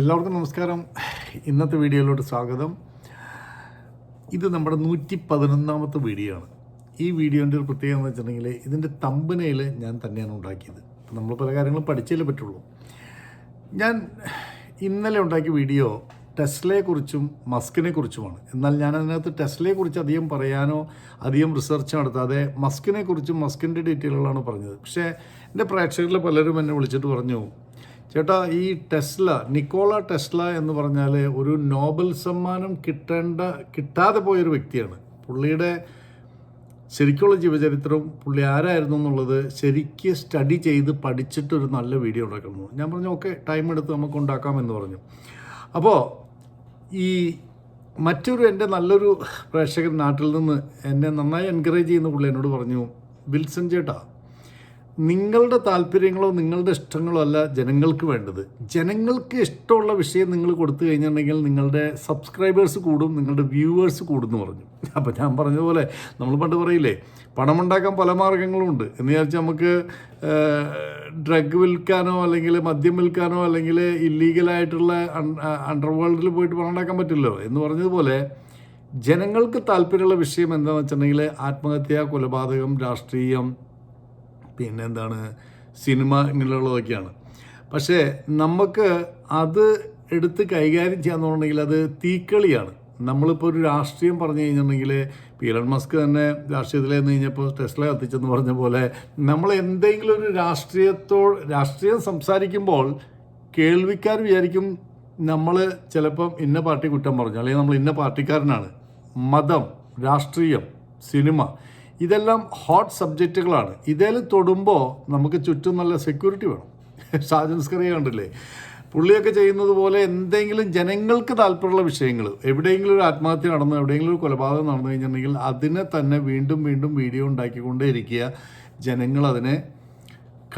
എല്ലാവർക്കും നമസ്കാരം. ഇന്നത്തെ വീഡിയോയിലോട്ട് സ്വാഗതം. ഇത് നമ്മുടെ നൂറ്റി പതിനൊന്നാമത്തെ വീഡിയോ ആണ്. ഈ വീഡിയോന്റെ ഒരു പ്രത്യേകത എന്ന് വെച്ചിട്ടുണ്ടെങ്കിൽ ഇതിന്റെ തമ്പനയിൽ ഞാൻ തന്നെയാണ് ഉണ്ടാക്കിയത്. നമ്മൾ പല കാര്യങ്ങളും പഠിച്ചേ പറ്റുള്ളൂ. ഞാൻ ഇന്നലെ ഉണ്ടാക്കിയ വീഡിയോ ടെസ്ലയെക്കുറിച്ചും മസ്കിനെ കുറിച്ചുമാണ് എന്നാൽ ഞാൻ അതിനകത്ത് ടെസ്ലയെക്കുറിച്ച് അധികം പറയാനോ അധികം റിസർച്ച് നടത്താതെ മസ്കിനെ കുറിച്ചും മസ്കിന്റെ ഡീറ്റെയിലുകളാണ് പറഞ്ഞത്. പക്ഷേ എന്റെ പ്രേക്ഷകരിൽ പലരും എന്നെ വിളിച്ചിട്ട് പറഞ്ഞു ചേട്ടാ ഈ ടെസ്ല നിക്കോള ടെസ്ല എന്ന് പറഞ്ഞാൽ ഒരു നോബൽ സമ്മാനം കിട്ടേണ്ട കിട്ടാതെ പോയൊരു വ്യക്തിയാണ്. പുള്ളിയുടെ ശരിക്കുള്ള ജീവചരിത്രവും പുള്ളി ആരായിരുന്നു എന്നുള്ളത് ശരിക്ക് സ്റ്റഡി ചെയ്ത് പഠിച്ചിട്ടൊരു നല്ല വീഡിയോ ഉണ്ടാക്കുന്നു ഞാൻ പറഞ്ഞു ഓക്കെ ടൈം എടുത്ത് നമുക്ക് ഉണ്ടാക്കാം എന്ന് പറഞ്ഞു. അപ്പോൾ ഈ മറ്റൊരു എന്റെ നല്ലൊരു പ്രേക്ഷകൻ നാട്ടിൽ നിന്ന് എന്നെ നന്നായി എൻകറേജ് ചെയ്യുന്ന പുള്ളി എന്നോട് പറഞ്ഞു വിൽസൺ ചേട്ടാ നിങ്ങളുടെ താല്പര്യങ്ങളോ നിങ്ങളുടെ ഇഷ്ടങ്ങളോ അല്ല ജനങ്ങൾക്ക് വേണ്ടത്. ജനങ്ങൾക്ക് ഇഷ്ടമുള്ള വിഷയം നിങ്ങൾ കൊടുത്തു കഴിഞ്ഞിട്ടുണ്ടെങ്കിൽ നിങ്ങളുടെ സബ്സ്ക്രൈബേഴ്സ് കൂടും നിങ്ങളുടെ വ്യൂവേഴ്സ് കൂടും എന്ന് പറഞ്ഞു. അപ്പോൾ ഞാൻ പറഞ്ഞതുപോലെ നമ്മൾ പണ്ട് പറയില്ലേ പണമുണ്ടാക്കാൻ പല മാർഗങ്ങളുമുണ്ട് എന്ന് വിചാരിച്ചാൽ നമുക്ക് ഡ്രഗ് വിൽക്കാനോ അല്ലെങ്കിൽ മദ്യം വിൽക്കാനോ അല്ലെങ്കിൽ ഇല്ലീഗലായിട്ടുള്ള അണ്ടർവേൾഡിൽ പോയിട്ട് പണം ഉണ്ടാക്കാൻ പറ്റില്ലല്ലോ. എന്ന് പറഞ്ഞതുപോലെ ജനങ്ങൾക്ക് താല്പര്യമുള്ള വിഷയം എന്താണെന്ന് വെച്ചിട്ടുണ്ടെങ്കിൽ ആത്മഹത്യ കൊലപാതകം രാഷ്ട്രീയം പിന്നെ എന്താണ് സിനിമ ഇങ്ങനെയുള്ളതൊക്കെയാണ്. പക്ഷേ നമുക്ക് അത് എടുത്ത് കൈകാര്യം ചെയ്യാന്നുണ്ടെങ്കിൽ അത് തീക്കളിയാണ്. നമ്മളിപ്പോൾ ഒരു രാഷ്ട്രീയം പറഞ്ഞു കഴിഞ്ഞിട്ടുണ്ടെങ്കിൽ പീലൺ മസ്ക് തന്നെ രാഷ്ട്രീയത്തിൽ കഴിഞ്ഞപ്പോൾ ടെസ്ല കത്തിച്ചെന്ന് പറഞ്ഞ പോലെ നമ്മൾ എന്തെങ്കിലും ഒരു രാഷ്ട്രീയത്തോ രാഷ്ട്രീയം സംസാരിക്കുമ്പോൾ കേൾവിക്കാർ വിചാരിക്കും നമ്മൾ ചിലപ്പം ഇന്ന പാർട്ടി കുറ്റം പറഞ്ഞു അല്ലെങ്കിൽ നമ്മൾ ഇന്ന പാർട്ടിക്കാരനാണ്. മതം രാഷ്ട്രീയം സിനിമ ഇതെല്ലാം ഹോട്ട് സബ്ജക്റ്റുകളാണ് ഇതിൽ തൊടുമ്പോൾ നമുക്ക് ചുറ്റും നല്ല സെക്യൂരിറ്റി വേണം. ഷാജൻസ്കറിയ കണ്ടില്ലേ? പുള്ളിയൊക്കെ ചെയ്യുന്നത് പോലെ എന്തെങ്കിലും ജനങ്ങൾക്ക് താല്പര്യമുള്ള വിഷയങ്ങൾ എവിടെയെങ്കിലും ഒരു ആത്മഹത്യ നടന്നു എവിടെയെങ്കിലും ഒരു കൊലപാതകം നടന്നു കഴിഞ്ഞിട്ടുണ്ടെങ്കിൽ അതിനെ തന്നെ വീണ്ടും വീണ്ടും വീഡിയോ ഉണ്ടാക്കിക്കൊണ്ടേയിരിക്കുക. ജനങ്ങൾ അതിനെ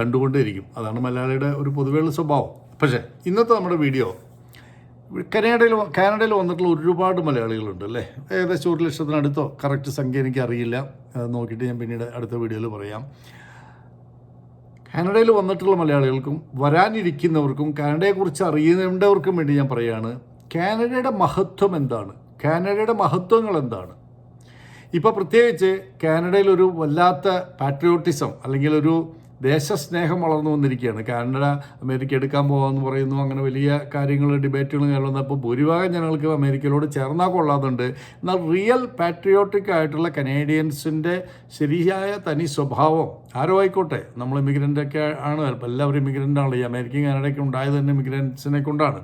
കണ്ടുകൊണ്ടേയിരിക്കും. അതാണ് മലയാളിയുടെ ഒരു പൊതുവെയുള്ള സ്വഭാവം. പക്ഷേ ഇന്നത്തെ നമ്മുടെ വീഡിയോ കനഡയിൽ കാനഡയിൽ വന്നിട്ടുള്ള ഒരുപാട് മലയാളികളുണ്ട് അല്ലേ? ഏകദേശം ഒരു ലക്ഷത്തിനടുത്തോ കറക്റ്റ് സംഖ്യ എനിക്ക് അറിയില്ല. നോക്കിയിട്ട് ഞാൻ പിന്നീട് അടുത്ത വീഡിയോയിൽ പറയാം. കാനഡയിൽ വന്നിട്ടുള്ള മലയാളികൾക്കും വരാനിരിക്കുന്നവർക്കും കാനഡയെക്കുറിച്ച് അറിയുന്നവർക്കും വേണ്ടി ഞാൻ പറയുകയാണ് കാനഡയുടെ മഹത്വം എന്താണ്? കാനഡയുടെ മഹത്വങ്ങൾ എന്താണ്? ഇപ്പോൾ പ്രത്യേകിച്ച് കാനഡയിൽ ഒരു വല്ലാത്ത പാട്രിയോട്ടിസം അല്ലെങ്കിൽ ഒരു ദേശസ്നേഹം വളർന്നു വന്നിരിക്കുകയാണ്. കാനഡ അമേരിക്ക എടുക്കാൻ പോകാമെന്ന് പറയുന്നു. അങ്ങനെ വലിയ കാര്യങ്ങൾ ഡിബേറ്റുകളും കേരളം അപ്പോൾ ഭൂരിഭാഗം ജനങ്ങൾക്ക് അമേരിക്കയിലോട് ചേർന്നാൽ കൊള്ളാതുണ്ട് എന്നാൽ റിയൽ പാട്രിയോട്ടിക് ആയിട്ടുള്ള കനേഡിയൻസിന്റെ ശരിയായ തനി സ്വഭാവം ആരോ ആയിക്കോട്ടെ. നമ്മൾ ഇമിഗ്രന്റൊക്കെ ആണ്. ചിലപ്പോൾ എല്ലാവരും ഇമിഗ്രന്റ് ആണല്ലോ. ഈ അമേരിക്കയും കാനഡയൊക്കെ ഉണ്ടായത് തന്നെ ഇമിഗ്രൻസിനെ കൊണ്ടാണ്.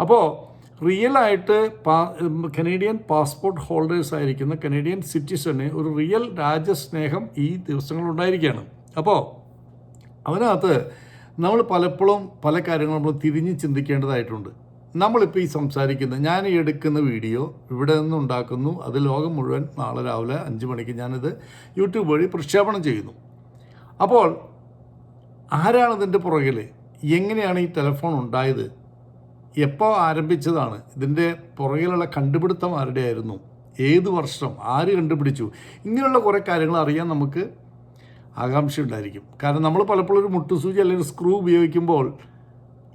അപ്പോൾ റിയലായിട്ട് പാ കനേഡിയൻ പാസ്പോർട്ട് ഹോൾഡേഴ്സ് ആയിരിക്കുന്ന കനേഡിയൻ സിറ്റിസന് ഒരു റിയൽ രാജ്യസ്നേഹം ഈ ദിവസങ്ങളുണ്ടായിരിക്കുകയാണ് അപ്പോൾ അതിനകത്ത് നമ്മൾ പലപ്പോഴും പല കാര്യങ്ങളും നമ്മൾ തിരിഞ്ഞ് ചിന്തിക്കേണ്ടതായിട്ടുണ്ട്. നമ്മളിപ്പോൾ ഈ സംസാരിക്കുന്ന ഞാൻ ഈ എടുക്കുന്ന വീഡിയോ ഇവിടെ നിന്ന് ഉണ്ടാക്കുന്നു. അത് ലോകം മുഴുവൻ നാളെ രാവിലെ അഞ്ച് മണിക്ക് ഞാനിത് യൂട്യൂബ് വഴി പ്രക്ഷേപണം ചെയ്യുന്നു. അപ്പോൾ ആരാണ് ഇതിന്റെ പുറകിൽ എങ്ങനെയാണ് ഈ ടെലഫോൺ ഉണ്ടായത്? എപ്പോൾ ആരംഭിച്ചതാണ്? ഇതിന്റെ പുറകിലുള്ള കണ്ടുപിടുത്തം ആരുടെ ആയിരുന്നു ഏത് വർഷം? ആര് കണ്ടുപിടിച്ചു? ഇങ്ങനെയുള്ള കുറേ കാര്യങ്ങൾ അറിയാൻ നമുക്ക് ആകാംക്ഷ ഉണ്ടായിരിക്കും കാരണം നമ്മൾ പലപ്പോഴും ഒരു മുട്ടുസൂചി അല്ലെങ്കിൽ സ്ക്രൂ ഉപയോഗിക്കുമ്പോൾ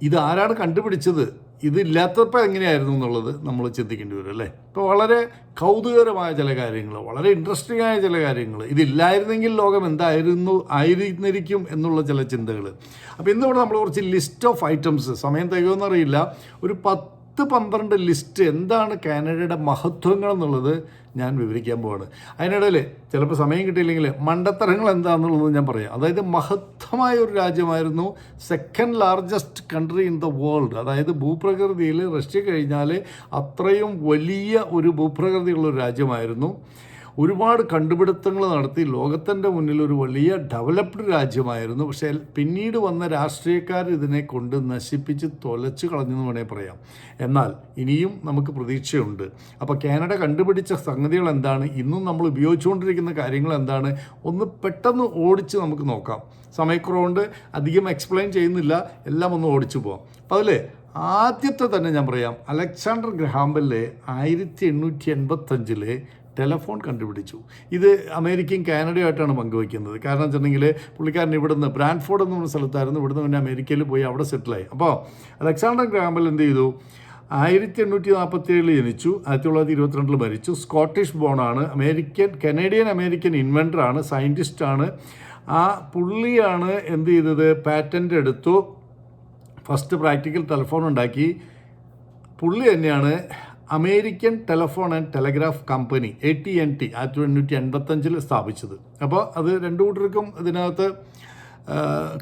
ഇത് ആരാണ് കണ്ടുപിടിച്ചത്? ഇതില്ലാത്തപ്പോൾ എങ്ങനെയായിരുന്നു എന്നുള്ളത് നമ്മൾ ചിന്തിക്കേണ്ടി വരും അല്ലേ? ഇപ്പോൾ വളരെ കൗതുകകരമായ ചില കാര്യങ്ങൾ വളരെ ഇൻട്രസ്റ്റിംഗ് ആയ ചില കാര്യങ്ങൾ. ഇതില്ലായിരുന്നെങ്കിൽ ലോകം എന്തായിരുന്നു ആയിരുന്നിരിക്കും എന്നുള്ള ചില ചിന്തകൾ. അപ്പോൾ ഇന്നിവിടെ നമ്മൾ കുറച്ച് ലിസ്റ്റ് ഓഫ് ഐറ്റംസ് സമയം തികയുമെന്നറിയില്ല ഒരു പത്ത് പന്ത്രണ്ട് ലിസ്റ്റ് എന്താണ് കാനഡയുടെ മഹത്വങ്ങൾ എന്നുള്ളത് ഞാൻ വിവരിക്കാൻ പോവാണ്. അതിനിടയിൽ ചിലപ്പോൾ സമയം കിട്ടിയില്ലെങ്കിൽ മണ്ടത്തരങ്ങൾ എന്താണെന്നുള്ളത് ഞാൻ പറയാം. അതായത് മഹത്തമായ ഒരു രാജ്യമായിരുന്നു second largest country in the world അതായത് ഭൂപ്രകൃതിയിൽ റഷ്യ കഴിഞ്ഞാൽ അത്രയും വലിയ ഒരു ഭൂപ്രകൃതിയുള്ള ഒരു രാജ്യമായിരുന്നു. ഒരുപാട് കണ്ടുപിടുത്തങ്ങൾ നടത്തി ലോകത്തിന്റെ മുന്നിൽ ഒരു വലിയ ഡെവലപ്ഡ് രാജ്യമായിരുന്നു. പക്ഷേ പിന്നീട് വന്ന രാഷ്ട്രീയക്കാർ ഇതിനെ കൊണ്ട് നശിപ്പിച്ച് തൊലച്ചു കളഞ്ഞെന്ന് വേണമെങ്കിൽ പറയാം. എന്നാൽ ഇനിയും നമുക്ക് പ്രതീക്ഷയുണ്ട്. അപ്പോൾ കാനഡ കണ്ടുപിടിച്ച സംഗതികൾ എന്താണ്? ഇന്നും നമ്മൾ ഉപയോഗിച്ചുകൊണ്ടിരിക്കുന്ന കാര്യങ്ങൾ എന്താണ്? ഒന്ന് പെട്ടെന്ന് ഓടിച്ച് നമുക്ക് നോക്കാം. സമയക്കുറവുണ്ട് അധികം എക്സ്പ്ലെയിൻ ചെയ്യുന്നില്ല എല്ലാം ഒന്ന് ഓടിച്ചു പോവാം. അപ്പോൾ അതിൽ ആദ്യത്തെ തന്നെ ഞാൻ പറയാം. അലക്സാണ്ടർ ഗ്രഹാമ്പലിലെ ആയിരത്തി എണ്ണൂറ്റി എൺപത്തഞ്ചിലെ ടെലഫോൺ കണ്ടുപിടിച്ചു. ഇത് അമേരിക്കയും കാനഡയുമായിട്ടാണ് പങ്കുവയ്ക്കുന്നത്. കാരണം വെച്ചിട്ടുണ്ടെങ്കിൽ പുള്ളിക്കാരൻ ഇവിടുന്ന് ബ്രാൻഫോർഡ് എന്ന് പറഞ്ഞ സ്ഥലത്തായിരുന്നു. ഇവിടുന്ന് പിന്നെ അമേരിക്കയിൽ പോയി അവിടെ സെറ്റിലായി അപ്പോൾ അലക്സാണ്ടർ ഗ്രാമ്പൽ എന്ത് ചെയ്തു? ആയിരത്തി എണ്ണൂറ്റി നാൽപ്പത്തി ഏഴിൽ ജനിച്ചു. ആയിരത്തി തൊള്ളായിരത്തി ഇരുപത്തിരണ്ടിൽ മരിച്ചു. സ്കോട്ടിഷ് ബോണാണ്. അമേരിക്കൻ കനേഡിയൻ അമേരിക്കൻ ഇൻവെന്ററാണ് സയന്റിസ്റ്റാണ് ആ പുള്ളിയാണ് എന്ത് ചെയ്തത്? പാറ്റന്റ് എടുത്തു. ഫസ്റ്റ് പ്രാക്ടിക്കൽ ടെലിഫോൺ ഉണ്ടാക്കി. പുള്ളി തന്നെയാണ് American telephone and telegraph company A T and T ആയിരത്തി എണ്ണൂറ്റി എൺപത്തഞ്ചിൽ സ്ഥാപിച്ചത്. അപ്പോൾ അത് രണ്ടു കൂട്ടർക്കും ഇതിനകത്ത്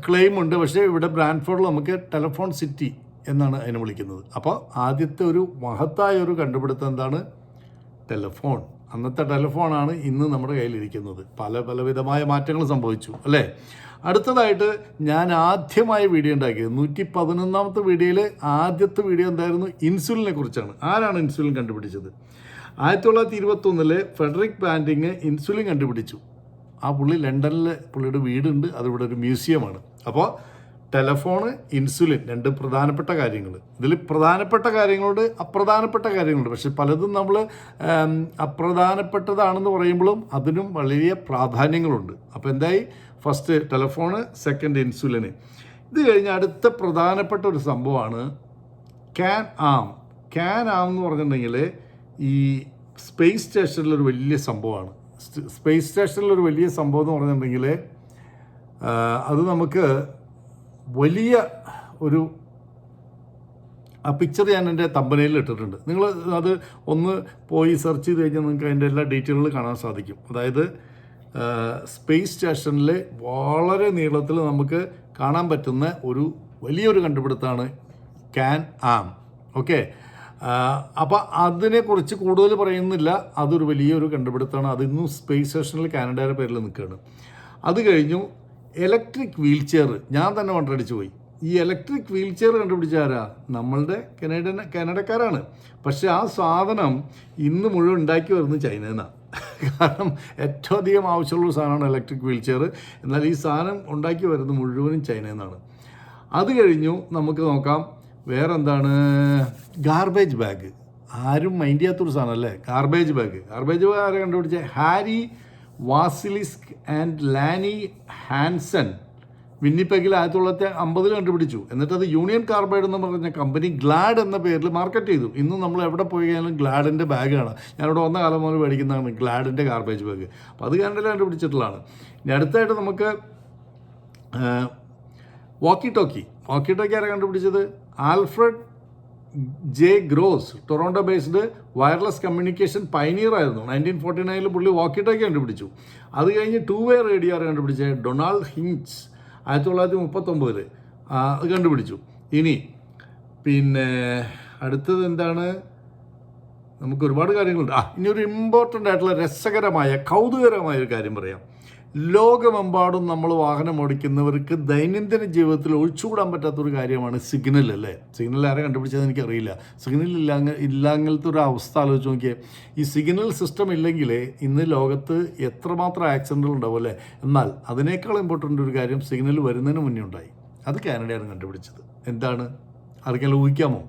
ക്ലെയിം ഉണ്ട്. പക്ഷേ ഇവിടെ ബ്രാൻഡ്ഫോർഡിൽ നമുക്ക് ടെലഫോൺ സിറ്റി എന്നാണ് അതിനെ വിളിക്കുന്നത്. അപ്പോൾ ആദ്യത്തെ ഒരു മഹത്തായ ഒരു കണ്ടുപിടുത്തം എന്താണ്? ടെലഫോൺ. അന്നത്തെ ടെലഫോണാണ് ഇന്ന് നമ്മുടെ കയ്യിലിരിക്കുന്നത്. പല പലവിധമായ മാറ്റങ്ങൾ സംഭവിച്ചു അല്ലേ? അടുത്തതായിട്ട് ഞാൻ ആദ്യമായി വീഡിയോ ഉണ്ടാക്കിയത്. നൂറ്റി പതിനൊന്നാമത്തെ വീഡിയോയിൽ ആദ്യത്തെ വീഡിയോ എന്തായിരുന്നു? ഇൻസുലിനെ കുറിച്ചാണ്. ആരാണ് ഇൻസുലിൻ കണ്ടുപിടിച്ചത്? ആയിരത്തി തൊള്ളായിരത്തി ഇരുപത്തൊന്നിൽ ഫെഡറിക് പാന്റിങ് ഇൻസുലിൻ കണ്ടുപിടിച്ചു. ആ പുള്ളി ലണ്ടനിലെ പുള്ളിയുടെ വീടുണ്ട്. അതിവിടെ ഒരു മ്യൂസിയമാണ്. അപ്പോൾ ടെലഫോണ് ഇൻസുലിൻ രണ്ട് പ്രധാനപ്പെട്ട കാര്യങ്ങൾ ഇതിൽ പ്രധാനപ്പെട്ട കാര്യങ്ങളുണ്ട് അപ്രധാനപ്പെട്ട കാര്യങ്ങളുണ്ട്. പക്ഷെ പലതും നമ്മൾ അപ്രധാനപ്പെട്ടതാണെന്ന് പറയുമ്പോഴും അതിനും വലിയ പ്രാധാന്യങ്ങളുണ്ട്. അപ്പോൾ എന്തായി? ഫസ്റ്റ് ടെലഫോണ് സെക്കൻഡ് ഇൻസുലിന്. ഇത് കഴിഞ്ഞ് അടുത്ത പ്രധാനപ്പെട്ട ഒരു സംഭവമാണ് ക്യാൻ ആം. ക്യാൻ ആം എന്ന് പറഞ്ഞിട്ടുണ്ടെങ്കിൽ ഈ സ്പേസ് സ്റ്റേഷനിലൊരു വലിയ സംഭവമാണ്. സ്പേസ് സ്റ്റേഷനിലൊരു വലിയ സംഭവം എന്ന് പറഞ്ഞിട്ടുണ്ടെങ്കിൽ അത് നമുക്ക് വലിയ ഒരു ആ പിക്ചർ ഞാൻ എന്റെ തമ്പനയിൽ ഇട്ടിട്ടുണ്ട്. നിങ്ങൾ അത് ഒന്ന് പോയി സെർച്ച് ചെയ്ത് കഴിഞ്ഞാൽ നിങ്ങൾക്ക് അതിന്റെ എല്ലാ ഡീറ്റെയിലുകൾ കാണാൻ സാധിക്കും. അതായത് സ്പേസ് സ്റ്റേഷനിൽ വളരെ നീളത്തിൽ നമുക്ക് കാണാൻ പറ്റുന്ന ഒരു വലിയൊരു കണ്ടുപിടുത്തമാണ് ക്യാൻ ആം ഓക്കെ അപ്പോൾ അതിനെക്കുറിച്ച് കൂടുതൽ പറയുന്നില്ല. അതൊരു വലിയൊരു കണ്ടുപിടുത്തമാണ്. അത് ഇന്നും സ്പേസ് സ്റ്റേഷനിൽ കാനഡയുടെ പേരിൽ നിൽക്കുകയാണ്. അത് കഴിഞ്ഞു ഇലക്ട്രിക് വീൽ ചെയർ ഞാൻ തന്നെ കൊണ്ടടിച്ചു പോയി. ഈ ഇലക്ട്രിക് വീൽ ചെയർ കണ്ടുപിടിച്ച ആരാ? നമ്മളുടെ കനേഡിയൻ കാനഡക്കാരാണ്. പക്ഷേ ആ സാധനം ഇന്ന് മുഴുവൻ ഉണ്ടാക്കി വരുന്നത് ചൈനയിൽ നിന്നാണ് കാരണം ഏറ്റവും അധികം ആവശ്യമുള്ള സാധനമാണ് ഇലക്ട്രിക് വീൽ ചെയർ എന്നാൽ ഈ സാധനം ഉണ്ടാക്കി വരുന്നത് മുഴുവനും ചൈനയിൽ നിന്നാണ്. അത് കഴിഞ്ഞു നമുക്ക് നോക്കാം വേറെന്താണ്? ഗാർബേജ് ബാഗ് ആരും മൈൻഡ് ചെയ്യാത്തൊരു സാധനം അല്ലേ? ഗാർബേജ് ബാഗ് ഗാർബേജ് ബാഗ് ആരെ കണ്ടുപിടിച്ച? Harry Wasylyk and Larry Hansen വിന്നിപ്പെഗിൽ ആയിരത്തി തൊള്ളായിരത്തി അമ്പതിൽ കണ്ടുപിടിച്ചു. എന്നിട്ട് അത് യൂണിയൻ കാർബൈഡ് എന്ന് പറഞ്ഞ കമ്പനി ഗ്ലാഡ് എന്ന പേരിൽ മാർക്കറ്റ് ചെയ്തു. ഇന്ന് നമ്മൾ എവിടെ പോയി കഴിഞ്ഞാലും ഗ്ലാഡിന്റെ ബാഗാണ്. ഞാനിവിടെ വന്ന കാലം മുതൽ മേടിക്കുന്നതാണ് ഗ്ലാഡിന്റെ ഗാർബേജ് ബാഗ് അപ്പോൾ അത് കാനഡയിൽ കണ്ടുപിടിച്ചിട്ടുള്ളതാണ്. ഇനി അടുത്തായിട്ട് നമുക്ക് വാക്കി ടോക്കി വാക്കി ടോക്കി ആരാണ് കണ്ടുപിടിച്ചത്? Alfred J Gross Toronto based wireless communication pioneer ആയിരുന്നു. നയന്റീൻ ഫോർട്ടി നയനിൽ പുള്ളി വാക്കി ടോക്കി കണ്ടുപിടിച്ചു. അത് കഴിഞ്ഞ് ടു വേ റേഡിയോ ആരാണ് കണ്ടുപിടിച്ചത്? ഡൊണാൾഡ് ഹിങ്സ് ആയിരത്തി തൊള്ളായിരത്തി മുപ്പത്തൊമ്പതിൽ അത് കണ്ടുപിടിച്ചു. ഇനി പിന്നെ അടുത്തത് എന്താണ്? നമുക്ക് ഒരുപാട് കാര്യങ്ങളുണ്ട്. ആ ഇനി ഒരു ഇമ്പോർട്ടന്റ് ആയിട്ടുള്ള രസകരമായ കൗതുകരമായ ഒരു കാര്യം പറയാം. ലോകമെമ്പാടും നമ്മൾ വാഹനം ഓടിക്കുന്നവർക്ക് ദൈനംദിന ജീവിതത്തിൽ ഒഴിച്ചുകൂടാൻ പറ്റാത്തൊരു കാര്യമാണ് സിഗ്നൽ അല്ലേ? സിഗ്നൽ ആരെ കണ്ടുപിടിച്ചത് എനിക്കറിയില്ല. സിഗ്നൽ ഇല്ലാങ്ങ ഇല്ലാങ്ങലത്തെ ഒരു അവസ്ഥ ആലോചിച്ച് നോക്കിയേ. ഈ സിഗ്നൽ സിസ്റ്റം ഇല്ലെങ്കിൽ ഇന്ന് ലോകത്ത് എത്രമാത്രം ആക്സിഡന്റുകൾ ഉണ്ടാവും അല്ലേ? എന്നാൽ അതിനേക്കാൾ ഇമ്പോർട്ടന്റ് ഒരു കാര്യം സിഗ്നൽ വരുന്നതിന് മുന്നേ ഉണ്ടായി. അത് കാനഡയാണ് കണ്ടുപിടിച്ചത്. എന്താണ്? ആർക്കെങ്കിലും ഊഹിക്കാമോ?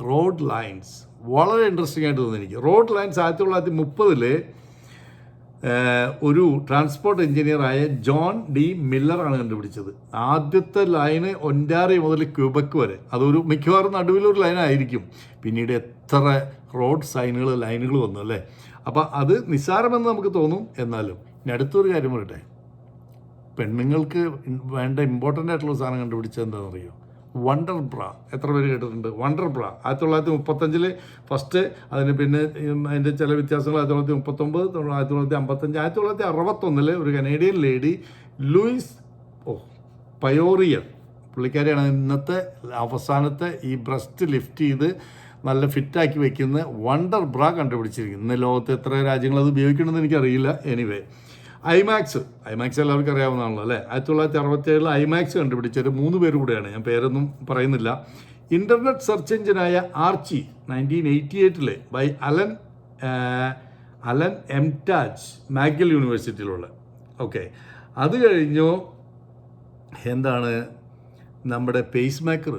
Road lines. വളരെ ഇൻട്രസ്റ്റിംഗ് ആയിട്ട് തോന്നി എനിക്ക് റോഡ് ലൈൻസ് ആയിരത്തി തൊള്ളായിരത്തി മുപ്പതിൽ ഒരു ട്രാൻസ്പോർട്ട് എഞ്ചിനീയറായ ജോൺ ഡി മില്ലറാണ് കണ്ടുപിടിച്ചത്. ആദ്യത്തെ ലൈന് ഒന്റാറി മുതൽ ക്യൂബക്ക് വരെ. അതൊരു മിക്കവാറും നടുവിലൊരു ലൈനായിരിക്കും പിന്നീട് എത്ര റോഡ് സൈനുകൾ ലൈനുകൾ വന്നു അല്ലേ? അപ്പോൾ അത് നിസ്സാരമെന്ന് നമുക്ക് തോന്നും. എന്നാലും ഇനി അടുത്തൊരു കാര്യം പറയട്ടെ. പെണ്ണുങ്ങൾക്ക് വേണ്ട ഇമ്പോർട്ടന്റ് ആയിട്ടുള്ള സാധനം കണ്ടുപിടിച്ചത് എന്താണെന്നറിയോ? വണ്ടർ ബ്ര എത്ര പേര് കേട്ടിട്ടുണ്ട്? വണ്ടർ ബ്ര ആയിരത്തി തൊള്ളായിരത്തി മുപ്പത്തഞ്ചിൽ ഫസ്റ്റ് അതിന് പിന്നെ അതിന്റെ ചില വ്യത്യാസങ്ങൾ ആയിരത്തി തൊള്ളായിരത്തി മുപ്പത്തൊമ്പത് ആയിരത്തി തൊള്ളായിരത്തി അമ്പത്തഞ്ച് ആയിരത്തി തൊള്ളായിരത്തി അറുപത്തൊന്നിൽ ഒരു Canadian lady Louise O Poirier പുള്ളിക്കാരിയാണ് ഇന്നത്തെ അവസാനത്തെ ഈ ബ്രസ്റ്റ് ലിഫ്റ്റ് ചെയ്ത് നല്ല ഫിറ്റാക്കി വെക്കുന്ന വണ്ടർ ബ്ര കണ്ടുപിടിച്ചിരിക്കുന്നത് ഇന്ന് ലോകത്ത് എത്ര രാജ്യങ്ങൾ അത് ഉപയോഗിക്കണമെന്ന് എനിക്കറിയില്ല. എനിവേ ഐമാക്സ് ഐമാക്സ് എല്ലാവർക്കും അറിയാവുന്നതാണല്ലോ അല്ലേ? ആയിരത്തി തൊള്ളായിരത്തി അറുപത്തി ഏഴിൽ ഐമാക്സ് കണ്ടുപിടിച്ചത് മൂന്ന് പേര് കൂടെയാണ് ഞാൻ പേരൊന്നും പറയുന്നില്ല. ഇന്റർനെറ്റ് സെർച്ച് എഞ്ചിനായ Archie nineteen eighty എയ്റ്റിലെ by Alan Alan M Emtage McGill യൂണിവേഴ്സിറ്റിയിലുള്ള okay അത് കഴിഞ്ഞു എന്താണ് നമ്മുടെ പേസ് മേക്കർ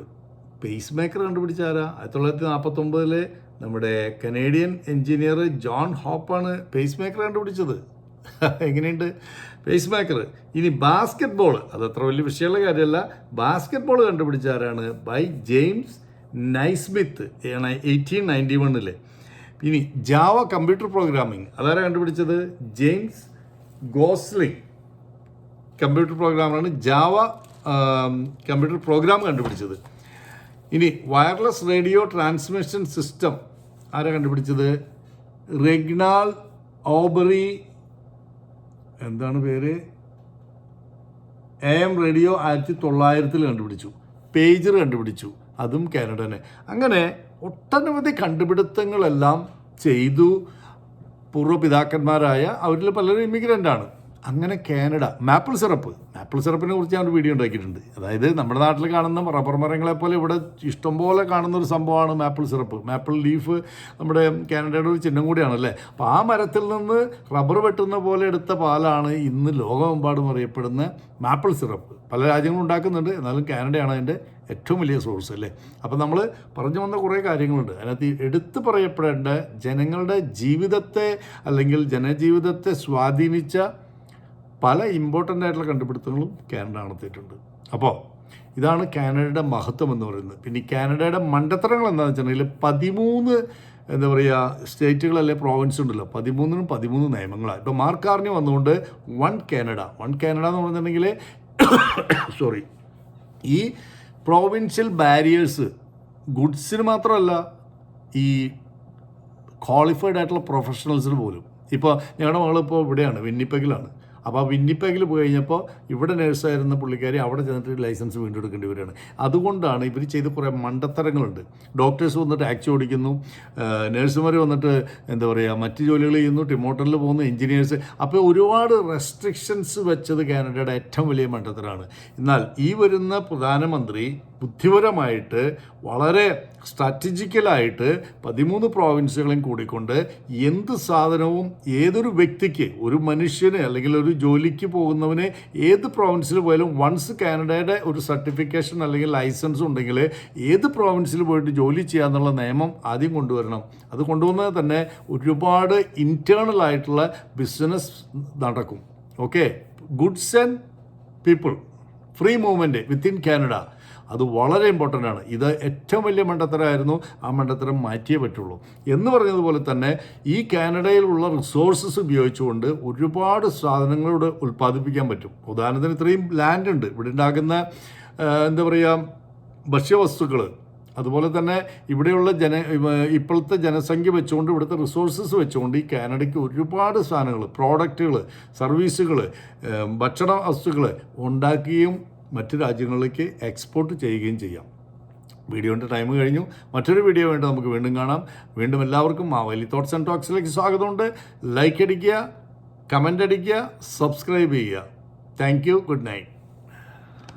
പേസ് മേക്കർ കണ്ടുപിടിച്ച ആരാ? ആയിരത്തി തൊള്ളായിരത്തി നാൽപ്പത്തൊമ്പതിലെ നമ്മുടെ കനേഡിയൻ എഞ്ചിനീയർ ജോൺ ഹോപ്പാണ് പേസ് മേക്കർ കണ്ടുപിടിച്ചത്. എങ്ങനെയുണ്ട്? പേസ് മേക്കർ ഇനി ബാസ്കറ്റ് ബോൾ അത് അത്ര വലിയ വിഷയമുള്ള കാര്യമല്ല. ബാസ്കറ്റ് ബോൾ കണ്ടുപിടിച്ച ആരാണ്? By James Naismith eighteen ninety വണ്ണിലെ ഇനി ജാവ കമ്പ്യൂട്ടർ പ്രോഗ്രാമിംഗ് അതാരാ കണ്ടുപിടിച്ചത്? ജെയിംസ് ഗോസ്ലിംഗ് കമ്പ്യൂട്ടർ പ്രോഗ്രാമറാണ് ജാവ കമ്പ്യൂട്ടർ പ്രോഗ്രാം കണ്ടുപിടിച്ചത്. ഇനി വയർലെസ് റേഡിയോ ട്രാൻസ്മിഷൻ സിസ്റ്റം ആരാ കണ്ടുപിടിച്ചത്? റെഗ്നാൾ ഓബറി എന്താണ് പേര്? എ എം റേഡിയോ ആയിരത്തി തൊള്ളായിരത്തിൽ കണ്ടുപിടിച്ചു പേജർ കണ്ടുപിടിച്ചു. അതും കാനഡനെ. അങ്ങനെ ഒട്ടനവധി കണ്ടുപിടുത്തങ്ങളെല്ലാം ചെയ്തു. പൂർവപിതാക്കന്മാരായ അവരിൽ പലരും ഇമിഗ്രന്റ് ആണ്. അങ്ങനെ കാനഡ. Maple syrup. മാപ്പിൾ സിറപ്പിനെ കുറിച്ച് ഞാൻ ഒരു വീഡിയോ ഉണ്ടാക്കിയിട്ടുണ്ട്. അതായത് നമ്മുടെ നാട്ടിൽ കാണുന്ന റബ്ബർ മരങ്ങളെ പോലെ ഇവിടെ ഇഷ്ടംപോലെ കാണുന്ന ഒരു സംഭവമാണ് മാപ്പിൾ സിറപ്പ്. മാപ്പിൾ ലീഫ് നമ്മുടെ കാനഡയുടെ ഒരു ചിഹ്നം കൂടിയാണ് അല്ലേ അപ്പോൾ ആ മരത്തിൽ നിന്ന് റബ്ബർ വെട്ടുന്ന പോലെ എടുത്ത പാലാണ് ഇന്ന് ലോകമെമ്പാടും അറിയപ്പെടുന്ന മാപ്പിൾ സിറപ്പ്. പല രാജ്യങ്ങളും ഉണ്ടാക്കുന്നുണ്ട്. എന്നാലും കാനഡയാണ് അതിന്റെ ഏറ്റവും വലിയ സോഴ്സ് അല്ലേ? അപ്പം നമ്മൾ പറഞ്ഞു വന്ന കുറേ കാര്യങ്ങളുണ്ട്. അതിനകത്ത് എടുത്തു പറയപ്പെടേണ്ട ജനങ്ങളുടെ ജീവിതത്തെ അല്ലെങ്കിൽ ജനജീവിതത്തെ സ്വാധീനിച്ച പല ഇമ്പോർട്ടന്റ് ആയിട്ടുള്ള കണ്ടുപിടുത്തങ്ങളും കാനഡ നടത്തിയിട്ടുണ്ട്. അപ്പോൾ ഇതാണ് കാനഡയുടെ മഹത്വം എന്ന് പറയുന്നത്. പിന്നെ കാനഡയുടെ മണ്ടത്തരങ്ങൾ എന്താണെന്ന് വെച്ചിട്ടുണ്ടെങ്കിൽ പതിമൂന്ന് എന്താ പറയുക സ്റ്റേറ്റുകളല്ലേ പ്രോവിൻസ് ഉണ്ടല്ലോ. പതിമൂന്നിനും പതിമൂന്ന് നിയമങ്ങളാണ് ഇപ്പോൾ മാർക്കാറിന് വന്നുകൊണ്ട് വൺ കാനഡ. വൺ കാനഡ എന്ന് പറഞ്ഞിട്ടുണ്ടെങ്കിൽ സോറി ഈ പ്രോവിൻഷ്യൽ ബാരിയേഴ്സ് ഗുഡ്സിന് മാത്രമല്ല ഈ ക്വാളിഫൈഡ് ആയിട്ടുള്ള പ്രൊഫഷണൽസിന് പോലും. ഇപ്പോൾ ഞങ്ങളുടെ മകളിപ്പോൾ ഇവിടെയാണ് വിന്നിപ്പകിലാണ് അപ്പോൾ ആ വിന്നിപ്പകിൽ പോയി കഴിഞ്ഞപ്പോൾ ഇവിടെ നേഴ്സായിരുന്ന പുള്ളിക്കാരി അവിടെ ചെന്നിട്ട് ലൈസൻസ് വീണ്ടും എടുക്കേണ്ടി വരികയാണ്. അതുകൊണ്ടാണ് ഇവർ ചെയ്ത് കുറേ മണ്ടത്തരങ്ങളുണ്ട്. ഡോക്ടേഴ്സ് വന്നിട്ട് ടാക്സി ഓടിക്കുന്നു നേഴ്സുമാർ വന്നിട്ട് എന്താ പറയുക മറ്റ് ജോലികൾ ചെയ്യുന്നു ടിമോട്ടറിൽ പോകുന്നു എഞ്ചിനീയേഴ്സ്. അപ്പോൾ ഒരുപാട് റെസ്ട്രിക്ഷൻസ് വെച്ചത് കാനഡയുടെ ഏറ്റവും വലിയ മണ്ടത്തരമാണ് എന്നാൽ ഈ വരുന്ന പ്രധാനമന്ത്രി ബുദ്ധിപരമായിട്ട് വളരെ സ്ട്രാറ്റജിക്കലായിട്ട് പതിമൂന്ന് പ്രോവിൻസുകളെയും കൂടിക്കൊണ്ട് എന്ത് സാധനവും ഏതൊരു വ്യക്തിക്ക് ഒരു മനുഷ്യന് അല്ലെങ്കിൽ ഒരു ജോലിക്ക് പോകുന്നവന് ഏത് പ്രോവിൻസിൽ പോയാലും വൺസ് കാനഡയുടെ ഒരു സർട്ടിഫിക്കേഷൻ അല്ലെങ്കിൽ ലൈസൻസ് ഉണ്ടെങ്കിൽ ഏത് പ്രോവിൻസിൽ പോയിട്ട് ജോലി ചെയ്യാന്നുള്ള നിയമം ആദ്യം കൊണ്ടുവരണം. അത് കൊണ്ടുവന്നാൽ തന്നെ ഒരുപാട് ഇന്റേണലായിട്ടുള്ള ബിസിനസ് നടക്കും. Okay goods and people free movement within Canada അത് വളരെ ഇമ്പോർട്ടന്റ് ആണ്. ഇത് ഏറ്റവും വലിയ മണ്ടത്തരമായിരുന്നു. ആ മണ്ടത്തരം മാറ്റിയേ പറ്റുള്ളൂ. എന്ന് പറഞ്ഞതുപോലെ തന്നെ ഈ കാനഡയിലുള്ള റിസോഴ്സസ് ഉപയോഗിച്ചുകൊണ്ട് ഒരുപാട് സാധനങ്ങളോട് ഉൽപ്പാദിപ്പിക്കാൻ പറ്റും. ഉദാഹരണത്തിന് ഇത്രയും ലാൻഡ് ഉണ്ട്. ഇവിടെ ഉണ്ടാകുന്ന എന്താ പറയുക ഭക്ഷ്യവസ്തുക്കൾ. അതുപോലെ തന്നെ ഇവിടെയുള്ള ജന ഇപ്പോഴത്തെ ജനസംഖ്യ വെച്ചുകൊണ്ട് ഇവിടുത്തെ റിസോഴ്സസ് വെച്ചുകൊണ്ട് ഈ കാനഡയ്ക്ക് ഒരുപാട് സാധനങ്ങൾ പ്രോഡക്റ്റുകൾ സർവീസുകൾ ഭക്ഷണ വസ്തുക്കൾ ഉണ്ടാക്കുകയും മറ്റു രാജ്യങ്ങളിലേക്ക് എക്സ്പോർട്ട് ചെയ്യുകയും ചെയ്യാം. വീഡിയോന്റെ ടൈം കഴിഞ്ഞു. മറ്റൊരു വീഡിയോ വേണ്ട നമുക്ക് വീണ്ടും കാണാം. വീണ്ടും എല്ലാവർക്കും മാവേലി തോട്ട്സ് ആൻഡ് ടോക്സിലേക്ക് സ്വാഗതമുണ്ട്. ലൈക്ക് അടിക്കുക കമന്റ് അടിക്കുക സബ്സ്ക്രൈബ് ചെയ്യുക. Thank you good night